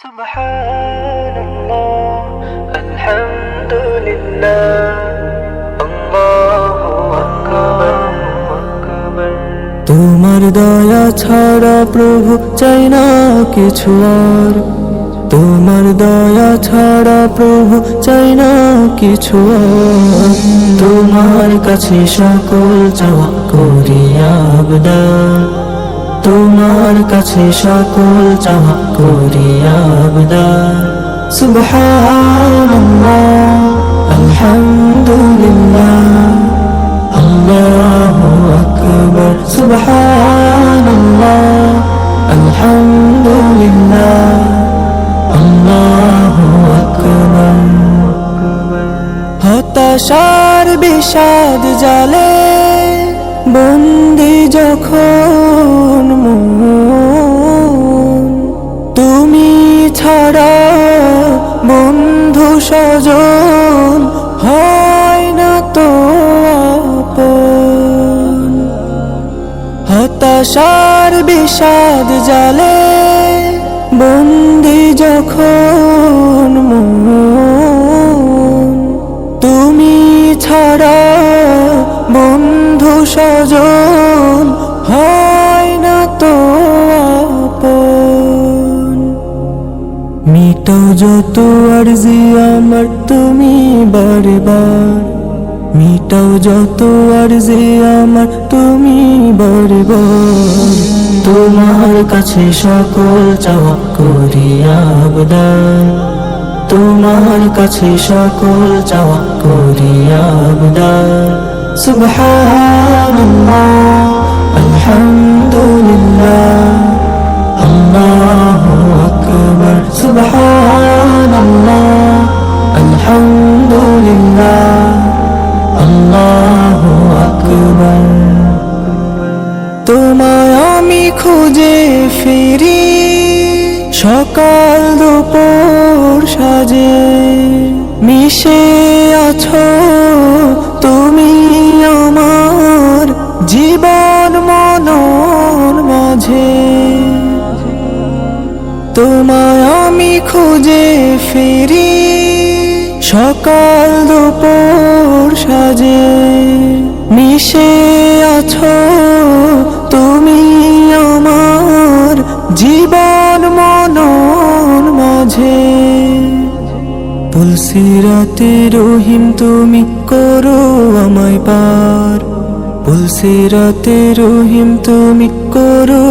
سبحان الله الحمد لله الله أكبر أكبر তোমার দয়া ছাড়া প্রভু চাই না কিছু আর তোমার দয়া ছাড়া প্রভু চাই না কিছু আর তোমার কাছে সকল চাওয়া করি আবদার তোমার কাছে সকল চাওয়া করি আবদার সুবহানাল্লাহ, আলহামদুলিল্লাহ, আল্লাহু আকবার। সুবহানাল্লাহ, আলহামদুলিল্লাহ, আল্লাহু আকবার। হতাশার বিষাদ জালে বন্দি যখন বন্ধু স্বজন, হয় না তো হতাশার বিষাদ জালে বন্দি যখন তুমি ছাড়া বন্ধু স্বজন, হয় মিটাও যত আরজি আমার তুমি বারে বার মিটাও যত আরজি আমার তুমি বারে বার তোমার কাছে সকল চাওয়া করি আবদার। তোমার কাছে সকল চাওয়া করি আবদার। সুবহানাল্লাহ, আলহামদুলিল্লাহ। তোমায় আমি খুঁজে ফিরি, সকাল দুপুর সাজে। মিশে আছো তুমি আমার জীবন মনর মাঝে। তোমায় আমি খুঁজে ফিরি, সকাল দুপুর মিশে আছো, তুমি আমার জীবন মনন মাঝে। পুলসিরাতে রহিম, তুমি করো আমায় পার। পুলসিরাতে রহিম, তুমি করো